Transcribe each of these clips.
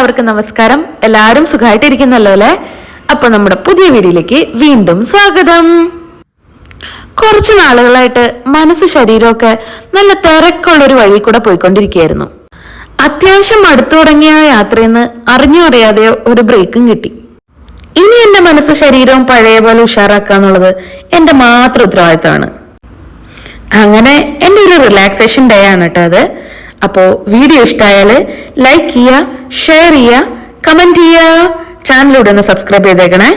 എല്ലാവർക്കും നമസ്കാരം. എല്ലാവരും സുഖമായിട്ടിരിക്കുന്നല്ലോ അല്ലേ? അപ്പൊ നമ്മുടെ പുതിയ വീഡിയോയിലേക്ക് വീണ്ടും സ്വാഗതം. കുറച്ചു നാളുകളായിട്ട് മനസ്സ് ശരീരമൊക്കെ നല്ല തിരക്കുള്ള ഒരു വഴി കൂടെ പോയിക്കൊണ്ടിരിക്കുകയായിരുന്നു. അത്യാവശ്യം അടുത്തു തുടങ്ങിയ നിന്ന് അറിഞ്ഞോ അറിയാതെയോ ഒരു ബ്രേക്കും കിട്ടി. ഇനി എന്റെ മനസ്സ് ശരീരവും പഴയ പോലെ ഉഷാറാക്കുക എന്നുള്ളത് എന്റെ മാത്രം ഉത്തരവാദിത്തമാണ്. അങ്ങനെ എന്റെ ഒരു റിലാക്സേഷൻ ഡേ ആണ് കേട്ടോ അത്. അപ്പോൾ വീഡിയോ ഇഷ്ടമായാൽ ലൈക്ക് ചെയ്യുക ഷെയർ ചെയ്യുക കമന്റ് ചെയ്യുക ചാനലിലൂടെ ഒന്ന് സബ്സ്ക്രൈബ് ചെയ്തേക്കണേ.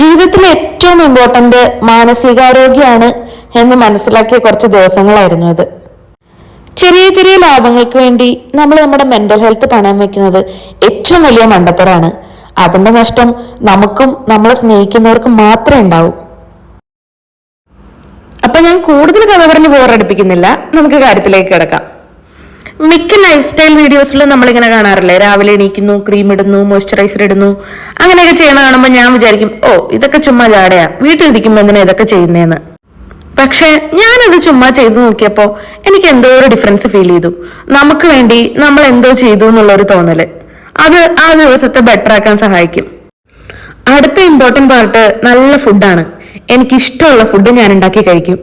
ജീവിതത്തിലെ ഏറ്റവും ഇമ്പോർട്ടന്റ് മാനസികാരോഗ്യമാണ് എന്ന് മനസ്സിലാക്കിയ കുറച്ച് ദിവസങ്ങളായിരുന്നു അത് ചെറിയ ചെറിയ ലാഭങ്ങൾക്ക് വേണ്ടി നമ്മൾ നമ്മുടെ മെന്റൽ ഹെൽത്ത് പണയം വെക്കുന്നത് ഏറ്റവും വലിയ മണ്ടത്തരാണ്. അതിന്റെ നഷ്ടം നമുക്കും നമ്മളെ സ്നേഹിക്കുന്നവർക്കും മാത്രമേ ഉണ്ടാവൂ. അപ്പൊ ഞാൻ കൂടുതൽ കഥ പറഞ്ഞ് ബോറടിപ്പിക്കുന്നില്ല. നമുക്ക് കാര്യത്തിലേക്ക് കിടക്കാം. മിക്ക ലൈഫ് സ്റ്റൈൽ വീഡിയോസിലും നമ്മളിങ്ങനെ കാണാറില്ലേ? രാവിലെ എണീക്കുന്നു ക്രീം ഇടുന്നു മോയ്സ്ചറൈസർ ഇടുന്നു. അങ്ങനെയൊക്കെ ചെയ്യണ കാണുമ്പോൾ ഞാൻ വിചാരിക്കും ഓ ഇതൊക്കെ ചുമ്മാ ജാടയാ. വീട്ടിലിരിക്കുമ്പോൾ എന്തിനാ ഇതൊക്കെ ചെയ്യുന്നതെന്ന് പക്ഷെ ഞാനത് ചുമ്മാ ചെയ്തു നോക്കിയപ്പോൾ എനിക്ക് എന്തോ ഒരു ഡിഫറൻസ് ഫീൽ ചെയ്തു. നമുക്ക് വേണ്ടി നമ്മൾ എന്തോ ചെയ്തു എന്നുള്ള ഒരു തോന്നൽ. അത് ആ ദിവസത്തെ ബെറ്റർ ആക്കാൻ സഹായിക്കും. അടുത്ത ഇമ്പോർട്ടന്റ് പാർട്ട് നല്ല ഫുഡാണ് എനിക്ക് ഇഷ്ടമുള്ള ഫുഡ് ഞാൻ ഉണ്ടാക്കി കഴിക്കും.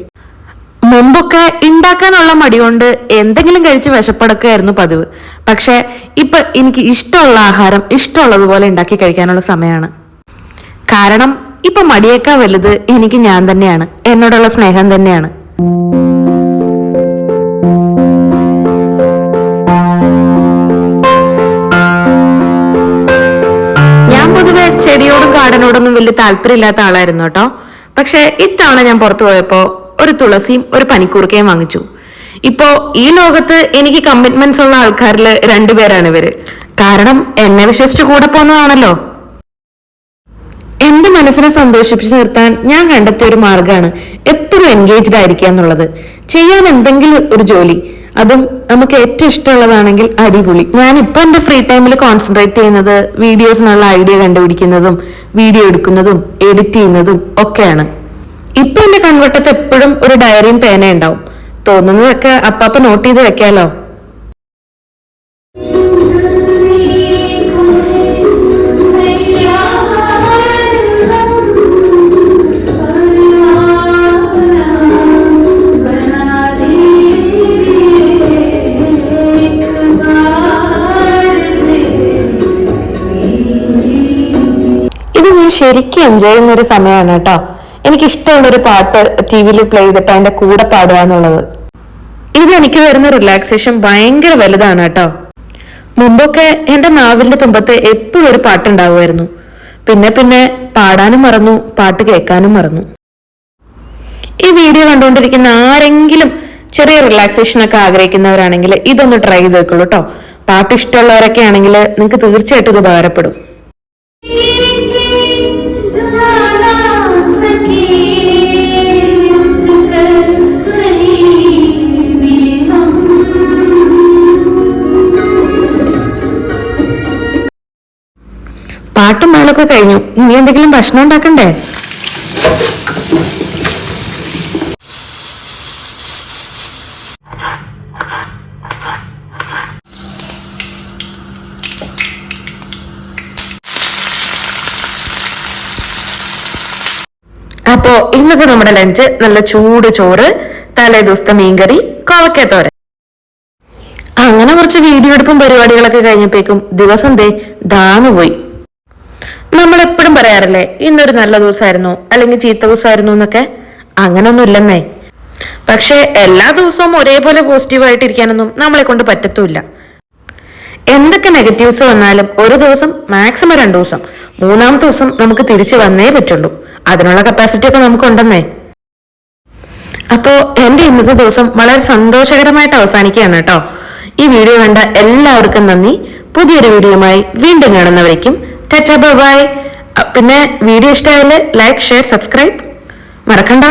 മുമ്പൊക്കെ ഉണ്ടാക്കാനുള്ള മടി കൊണ്ട് എന്തെങ്കിലും കഴിച്ച് വിശപ്പടക്കുകയായിരുന്നു പതിവ്. പക്ഷെ ഇപ്പൊ എനിക്ക് ഇഷ്ടമുള്ള ആഹാരം ഇഷ്ടമുള്ളതുപോലെ ഉണ്ടാക്കി കഴിക്കാനുള്ള സമയമാണ് കാരണം ഇപ്പൊ മടിയേക്കാ വലുത് എനിക്ക് ഞാൻ തന്നെയാണ്. എന്നോടുള്ള സ്നേഹം തന്നെയാണ്. പൊതുവെ ചെടിയോടും കാടനോടൊന്നും വലിയ താല്പര്യമില്ലാത്ത ആളായിരുന്നു കേട്ടോ. പക്ഷെ ഇത്തവണ ഞാൻ പുറത്തു പോയപ്പോ ഒരു തുളസിയും ഒരു പനിക്കൂർക്കയും വാങ്ങിച്ചു. ഇപ്പോ ഈ ലോകത്ത് എനിക്ക് കമ്മിറ്റ്മെന്റ്സ് ഉള്ള ആൾക്കാരിൽ രണ്ടുപേരാണ് ഇവർ. കാരണം എന്നെ വിശ്വസിച്ച് കൂടെ പോകുന്നതാണല്ലോ. എന്റെ മനസ്സിനെ സന്തോഷിപ്പിച്ചു നിർത്താൻ ഞാൻ കണ്ടെത്തിയ ഒരു മാർഗമാണ് എപ്പോഴും എൻഗേജ്ഡ് ആയിരിക്കുക എന്നുള്ളത്. ചെയ്യാൻ എന്തെങ്കിലും ഒരു ജോലി. അതും നമുക്ക് ഏറ്റവും ഇഷ്ടമുള്ളതാണെങ്കിൽ അടിപൊളി. ഞാൻ ഇപ്പം എന്റെ ഫ്രീ ടൈമിൽ കോൺസെൻട്രേറ്റ് ചെയ്യുന്നത് വീഡിയോസിനുള്ള ഐഡിയ കണ്ടുപിടിക്കുന്നതും വീഡിയോ എടുക്കുന്നതും എഡിറ്റ് ചെയ്യുന്നതും ഒക്കെയാണ്. ഇപ്പം എന്റെ കൺവട്ടത്ത് എപ്പോഴും ഒരു ഡയറിയും പേന ഉണ്ടാവും. തോന്നുന്നതൊക്കെ അപ്പാപ്പ നോട്ട് ചെയ്ത് വെക്കാലോ? ശരിക്കും എൻജോയ് ചെയ്യുന്ന ഒരു സമയമാണ് കേട്ടോ. എനിക്ക് ഇഷ്ടമുള്ളൊരു പാട്ട് ടി വിയിൽ പ്ലേ ചെയ്തിട്ട് അതിന്റെ കൂടെ പാടുക എന്നുള്ളത്. ഇത് എനിക്ക് വരുന്ന റിലാക്സേഷൻ ഭയങ്കര വലുതാണ് കേട്ടോ. മുമ്പൊക്കെ എന്റെ നാവിന്റെ തുമ്പത്ത് എപ്പോഴും ഒരു പാട്ടുണ്ടാവുമായിരുന്നു. പിന്നെ പിന്നെ പാടാനും മറന്നു പാട്ട് കേൾക്കാനും മറന്നു. ഈ വീഡിയോ കണ്ടുകൊണ്ടിരിക്കുന്ന ആരെങ്കിലും ചെറിയ റിലാക്സേഷൻ ഒക്കെ ആഗ്രഹിക്കുന്നവരാണെങ്കിൽ ഇതൊന്ന് ട്രൈ ചെയ്ത് വെക്കുള്ളൂ കേട്ടോ. പാട്ട് ഇഷ്ടമുള്ളവരൊക്കെ ആണെങ്കിൽ നിങ്ങൾക്ക് തീർച്ചയായിട്ടും ഇത് ഉപകാരപ്പെടും. പാട്ടും മേളൊക്കെ കഴിഞ്ഞു. ഇനി എന്തെങ്കിലും ഭക്ഷണം ഉണ്ടാക്കണ്ടേ? അപ്പോ ഇന്നത്തെ നമ്മുടെ ലഞ്ച് നല്ല ചൂട് ചോറ് തലേ ദിവസത്തെ മീൻകറി കോവക്കത്തോരൻ അങ്ങനെ കുറച്ച് വീഡിയോ എടുപ്പും പരിപാടികളൊക്കെ കഴിഞ്ഞപ്പോഴേക്കും ദിവസം ദേ ദാന്ന് പോയി. നമ്മൾ എപ്പോഴും പറയാറില്ലേ ഇന്നൊരു നല്ല ദിവസമായിരുന്നു അല്ലെങ്കിൽ ചീത്ത ദിവസമായിരുന്നു എന്നൊക്കെ. അങ്ങനൊന്നും ഇല്ലെന്നേ പക്ഷെ എല്ലാ ദിവസവും ഒരേപോലെ പോസിറ്റീവ് ആയിട്ടിരിക്കാനൊന്നും നമ്മളെ കൊണ്ട് പറ്റത്തുമില്ല. എന്തൊക്കെ നെഗറ്റീവ്സ് വന്നാലും ഒരു ദിവസം മാക്സിമം രണ്ടു ദിവസം മൂന്നാമത്തെ ദിവസം നമുക്ക് തിരിച്ചു വന്നേ പറ്റുള്ളൂ. അതിനുള്ള കപ്പാസിറ്റി ഒക്കെ നമുക്കുണ്ടെന്നേ. അപ്പോ എന്റെ ഇന്നത്തെ ദിവസം വളരെ സന്തോഷകരമായിട്ട് അവസാനിക്കുകയാണ് കേട്ടോ. ഈ വീഡിയോ കണ്ട എല്ലാവർക്കും നന്ദി. പുതിയൊരു വീഡിയോയുമായി വീണ്ടും കാണുന്നവരേക്കും ബൈ പിന്നെ വീഡിയോ ഇഷ്ടമായാൽ ലൈക്ക് ഷെയർ സബ്സ്ക്രൈബ് മറക്കണ്ട.